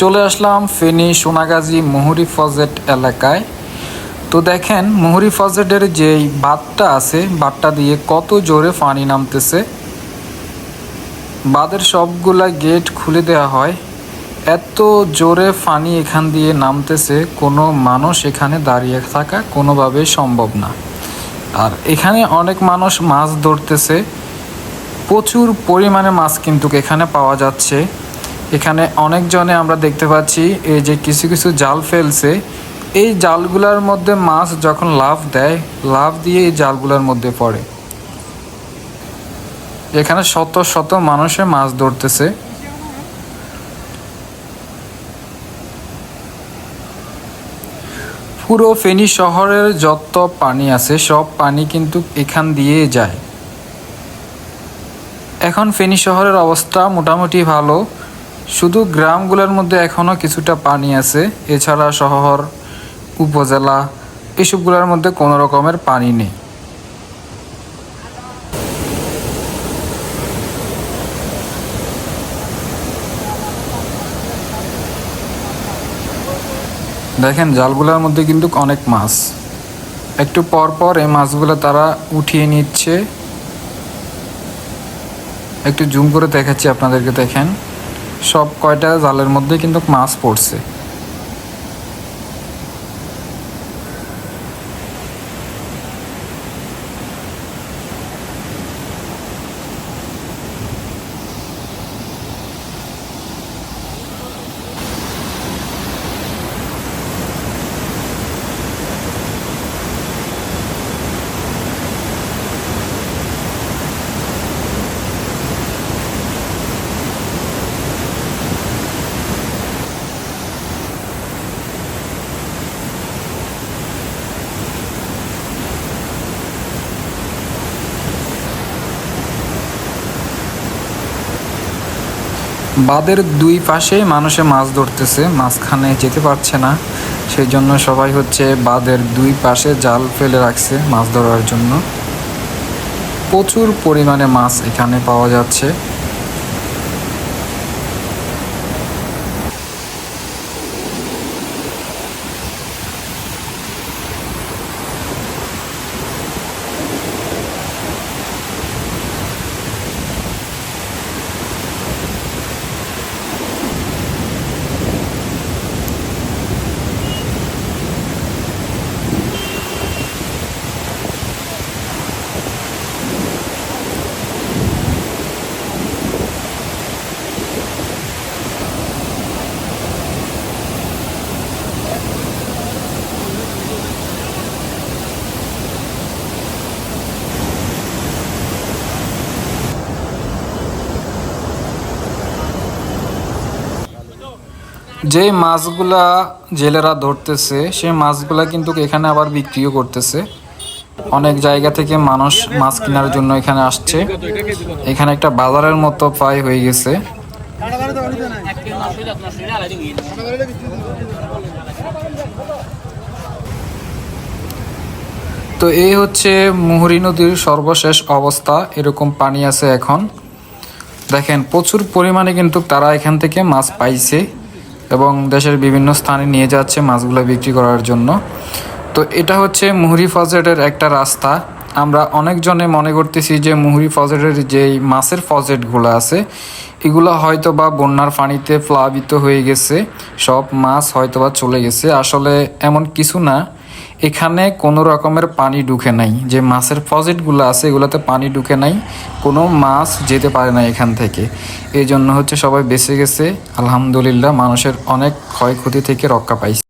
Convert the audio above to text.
চলে আসলাম ফেনী সোনাগাজী মুহুরি ফজেট এলাকায়। তো দেখেন, মুহুরি ফজেটের যেই বাঁধটা আছে, বাঁধটা দিয়ে কত জোরে পানি নামতেছে। বাঁধের সবগুলা গেট খুলে দেওয়া হয়। এত জোরে পানি এখান দিয়ে নামতেছে, কোনো মানুষ এখানে দাঁড়িয়ে থাকা কোনোভাবেই সম্ভব না। আর এখানে অনেক মানুষ মাছ ধরতেছে। প্রচুর পরিমাণে মাছ কিন্তু এখানে পাওয়া যাচ্ছে। এখানে অনেকজনে আমরা দেখতে পাচ্ছি, এই যে কিছু কিছু জাল ফেলছে। এই জালগুলোর মধ্যে মাছ যখন লাভ দেয় লাভ দিয়ে এই জালগুলোর মধ্যে পড়ে। এখানে শত শত মানুষে মাছ ধরতেছে। পুরো ফেনী শহরের যত পানি আছে, সব পানি কিন্তু এখান দিয়ে যায়। এখন ফেনী শহরের অবস্থা মোটামুটি ভালো। শুধু গ্রামগুলোর মধ্যে এখনও কিছুটা পানি আছে, এছাড়া শহর, উপজেলা, এসবগুলোর মধ্যে কোনো রকমের পানি নেই। দেখেন, জালগুলোর মধ্যে কিন্তু অনেক মাছ। একটু পর পর এই মাছগুলো তারা উঠিয়ে নিচ্ছে। একটু জুম করে দেখাচ্ছি আপনাদেরকে, দেখেন। সব কয়টা জালের মধ্যে কিন্তু মাছ পড়ছে। বাঁধের দুই পাশে মানুষে মাছ ধরতেছে, মাঝখানে যেতে পারছে না। সেই জন্য সবাই হচ্ছে বাঁধের দুই পাশে জাল ফেলে রাখছে মাছ ধরার জন্য। প্রচুর পরিমাণে মাছ এখানে পাওয়া যাচ্ছে। যে মাছগুলা জেলেরা ধরতেছে, সেই মাছগুলা কিন্তু এখানে আবার বিক্রিও করতেছে। অনেক জায়গা থেকে মানুষ মাছ কেনার জন্য এখানে আসছে। এখানে একটা বাজারের মতো প্রায় হয়ে গেছে। তো এই হচ্ছে মুহুরী নদীর সর্বশেষ অবস্থা। এরকম পানি আছে এখন। দেখেন, প্রচুর পরিমাণে কিন্তু তারা এখান থেকে মাছ পাইছে। এবং দেশের বিভিন্ন স্থানে নিয়ে যাচ্ছে মাছগুলো বিক্রি করার জন্য। তো এটা হচ্ছে মুহুরি ফজেটের একটা রাস্তা। আমরা অনেকজনে মনে করতেছি যে মুহুরি ফজেটের যেই মাছের ফজেটগুলো আছে, এগুলো হয়তো বা বন্যার পানিতে প্লাবিত হয়ে গেছে, সব মাছ হয়তো বা চলে গেছে। আসলে এমন কিছু না এখানে কোনো রকমের পানি ঢুকে নাই। যে মাছের ফজেটগুলো আছে, এগুলোতে পানি ঢুকে নাই। কোনো মাছ যেতে পারে না এখান থেকে। এই জন্য হচ্ছে সবাই বেঁচে গেছে। আলহামদুলিল্লাহ, মানুষের অনেক ক্ষয়ক্ষতি থেকে রক্ষা পাইছে।